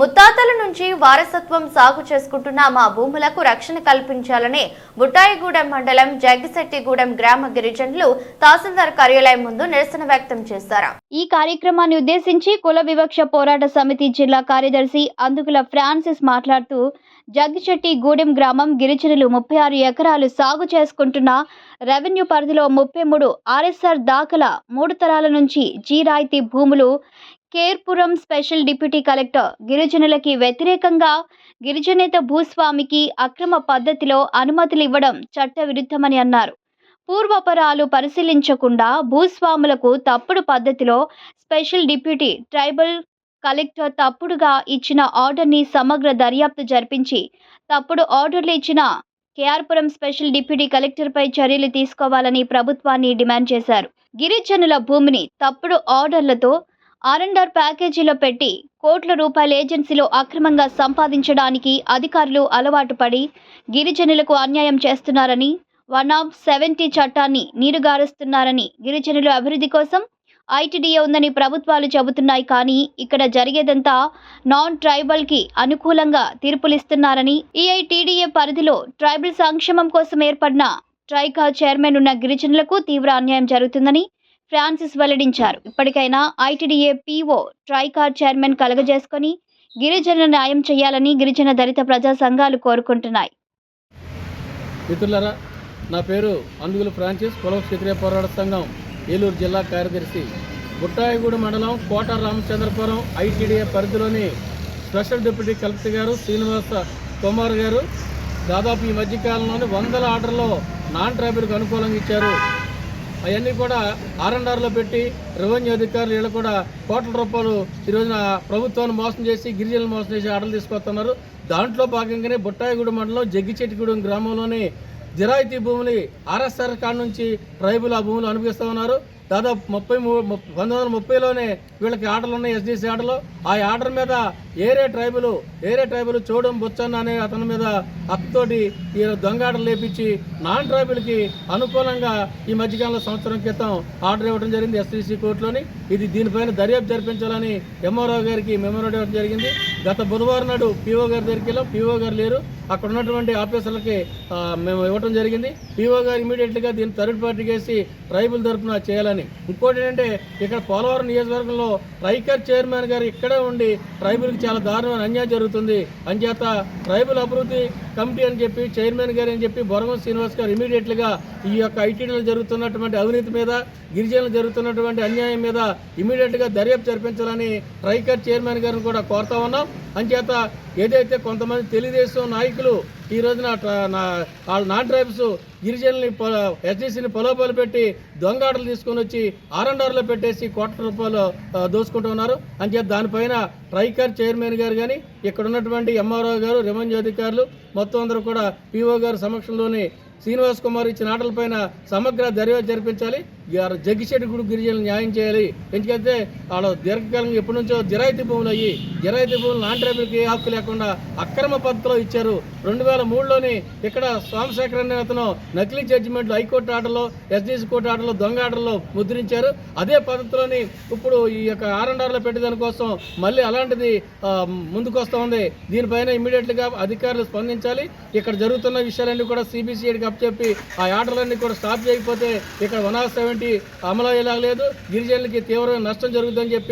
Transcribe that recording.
ముత్తాతల నుంచి వారసత్వం సాగు చేసుకుంటున్న మా భూములకు రక్షణ కల్పించాలని బుట్టాయిగూడెం మండలం జగ్గిశెట్టిగూడెం గ్రామ గిరిజనులు తహసీల్దార్ కార్యాలయం ముందు నిరసన వ్యక్తం చేశారు. ఈ కార్యక్రమాన్ని ఉద్దేశించి కుల వివక్ష పోరాట సమితి జిల్లా కార్యదర్శి అందుకుల ఫ్రాన్సిస్ మాట్లాడుతూ జగ్గిచెట్టి గూడెం గ్రామం గిరిజనులు ముప్పై ఆరు ఎకరాలు సాగు చేసుకుంటున్న రెవెన్యూ పరిధిలో ముప్పై మూడు ఆర్ఎస్ఆర్ దాఖల మూడు తరాల నుంచి జీ రాయితీ భూములు కేర్పురం స్పెషల్ డిప్యూటీ కలెక్టర్ గిరిజనులకి వ్యతిరేకంగా గిరిజనేత భూస్వామికి అక్రమ పద్ధతిలో అనుమతులు ఇవ్వడం చట్టవిరుద్ధమని అన్నారు. పూర్వపరాలు పరిశీలించకుండా భూస్వాములకు తప్పుడు పద్ధతిలో స్పెషల్ డిప్యూటీ ట్రైబల్ కలెక్టర్ తప్పుడుగా ఇచ్చిన ఆర్డర్ని సమగ్ర దర్యాప్తు జరిపించి తప్పుడు ఆర్డర్లు ఇచ్చిన కేఆర్పురం స్పెషల్ డిప్యూటీ కలెక్టర్పై చర్యలు తీసుకోవాలని ప్రభుత్వాన్ని డిమాండ్ చేశారు. గిరిజనుల భూమిని తప్పుడు ఆర్డర్లతో ఆర్ఎండ్ఆర్ ప్యాకేజీలో పెట్టి కోట్ల రూపాయల ఏజెన్సీలో అక్రమంగా సంపాదించడానికి అధికారులు అలవాటు పడి గిరిజనులకు అన్యాయం చేస్తున్నారని వన్ ఆఫ్ సెవెంటీ చట్టాన్ని నీరుగారుస్తున్నారని గిరిజనుల అభివృద్ధి కోసం ఐటీడీఏ ఉందని ప్రభుత్వాలు చెబుతున్నాయి కానీ ఇక్కడ జరిగేదంతా నాన్ ట్రైబల్కి అనుకూలంగా తీర్పులిస్తున్నారని ఈఐటీడీఏ పరిధిలో ట్రైబల్ సంక్షేమం కోసం ఏర్పడిన ట్రైకా చైర్మన్ ఉన్న గిరిజనులకు తీవ్ర అన్యాయం జరుగుతుందని ఫ్రాన్సిస్ వెల్లడించారు. ఇప్పటికైనా ఐటీడీఏ పీఓ ట్రైకార్ చైర్మన్ కలగజేసుకొని గిరిజన న్యాయం చేయాలని గిరిజన దళిత ప్రజా సంఘాలు కోరుకుంటున్నాయి. మిత్రులారా నా పేరు అందుగులు ఫ్రాన్సిస్ పొలం క్షత్రియ పోరాట సంఘం ఏలూరు జిల్లా కార్యదర్శి. బుట్టాయిగూడ మండలం కోట రామచంద్రపురం ఐటీడీఏ పరిధిలోని స్పెషల్ డిప్యూటీ కలెక్టర్ గారు శ్రీనివాస కుమార్ గారు దాదాపు ఈ మధ్యకాలంలోని వందల ఆర్డర్లో నాన్ ట్రైబల్కి అనుకూలంగా ఇచ్చారు. అవన్నీ కూడా ఆర్ఎన్ఆర్లో పెట్టి రెవెన్యూ అధికారులు వీళ్ళు కూడా కోట్ల రూపాయలు ఈ రోజున ప్రభుత్వాన్ని మోసం చేసి గిరిజనులు మోసం చేసి ఆటలు తీసుకొస్తున్నారు. దాంట్లో భాగంగానే బుట్టాయిగూడెం మండలం జగ్గిచెట్టిగూడెం గ్రామంలోని జిరాయితీ భూములు ఆర్ఎస్ఆర్ కాడ నుంచి ట్రైబుల్ ఆ భూములు అనుభవిస్తూ ఉన్నారు. దాదాపు ముప్పై మూడు పంతొమ్మిది వందల ముప్పైలోనే వీళ్ళకి ఆర్డర్లు ఉన్నాయి ఎస్డిసి ఆర్డర్లు. ఆ ఆర్డర్ మీద ఏరే ట్రైబులు ఏరే ట్రైబులు చూడం బుచ్చన్న అనే అతని మీద అత్తతోటి ఈ దొంగ ఆర్డర్ లేపించి నాన్ ట్రైబుల్కి అనుకూలంగా ఈ మధ్యకాలంలో సంవత్సరం క్రితం ఆర్డర్ ఇవ్వడం జరిగింది ఎస్డిసి కోర్టులోని. ఇది దీనిపైన దర్యాప్తు జరిపించాలని ఎంఆర్ఓ గారికి మెమోరాండం ఇవ్వడం జరిగింది. గత బుధవారం నాడు పీఓ గారి దగ్గరికి వెళ్ళాం. పీఓ గారు లేరు. అక్కడ ఉన్నటువంటి ఆఫీసర్లకి మేము ఇవ్వడం జరిగింది. పీఓ గారు ఇమీడియట్గా దీన్ని థర్డ్ పార్టీకి వేసి ట్రైబుల్ తరఫున చేయాలని. ఇంకోటి ఏంటంటే ఇక్కడ పోలవరం నియోజకవర్గంలో ట్రైకర్ చైర్మన్ గారు ఇక్కడే ఉండి ట్రైబుల్కి చాలా దారుణమైన అన్యాయం జరుగుతుంది. అంచేత ట్రైబుల్ అభివృద్ధి కమిటీ అని చెప్పి చైర్మన్ గారు అని చెప్పి బొరగం శ్రీనివాస్ గారు ఇమీడియట్గా ఈ యొక్క ఐటీడీలో జరుగుతున్నటువంటి అవినీతి మీద గిరిజనులు జరుగుతున్నటువంటి అన్యాయం మీద ఇమీడియట్గా దర్యాప్తు జరిపించాలని ట్రైకర్ చైర్మన్ గారిని కూడా కోరుతా ఉన్నాం. అంచేత ఏదైతే కొంతమంది తెలుగుదేశం నాయకులు ఈ రోజున వాళ్ళ నాన్ ట్రైబ్స్ గిరిజనుల్ని ఎస్డీసీని పొలోపాలు పెట్టి దొంగ ఆటలు తీసుకొని వచ్చి ఆర్ఎండ్ఆర్లో పెట్టేసి కోట్ల రూపాయలు ఆ, ఉన్నారు. అంచేత దానిపైన ట్రైకర్ చైర్మన్ గారు కానీ ఇక్కడ ఉన్నటువంటి ఎంఆర్ఓ గారు రెవెన్యూ అధికారులు మొత్తం అందరూ కూడా పీఓ గారు సమక్షంలోని శ్రీనివాస్ కుమార్ ఇచ్చిన ఆటలపైన సమగ్ర దర్యాప్తు జరిపించాలి. గారు జగ్గిశెట్టి గుడి గిరిజనులు న్యాయం చేయాలి. ఎందుకంటే ఆడ దీర్ఘకాలంగా ఎప్పటి నుంచో జిరాయితీ భూములు అయ్యి జిరాయితీ భూములు నాన్ ఏ హక్కు లేకుండా అక్రమ పద్ధతిలో ఇచ్చారు. రెండు వేల మూడులోని ఇక్కడ సోమశేఖర్ అనే అతను నకిలీ జడ్జిమెంట్లు హైకోర్టు ఆర్డర్లో ఎస్డీసీ కోర్టు ఆర్డర్లో దొంగ ఆర్డర్లో ముద్రించారు. అదే పద్ధతిలోని ఇప్పుడు ఈ యొక్క ఆర్ఎన్ఆర్లో పెట్టేదాని కోసం మళ్ళీ అలాంటిది ముందుకొస్తూ ముందుకు వస్తూ ఉంది. దీనిపైన ఇమీడియట్గా అధికారులు స్పందించాలి. ఇక్కడ జరుగుతున్న విషయాలన్నీ కూడా సిబిసిఐడికి అప్పచెప్పి ఆ ఆర్డర్లన్నీ కూడా స్టాప్ చేయకపోతే ఇక్కడ వన్ ఆఫ్ సెవెంటీ అమలు అయ్యేలా లేదు. గిరిజనులకి తీవ్రమైన నష్టం జరుగుతుందని చెప్పి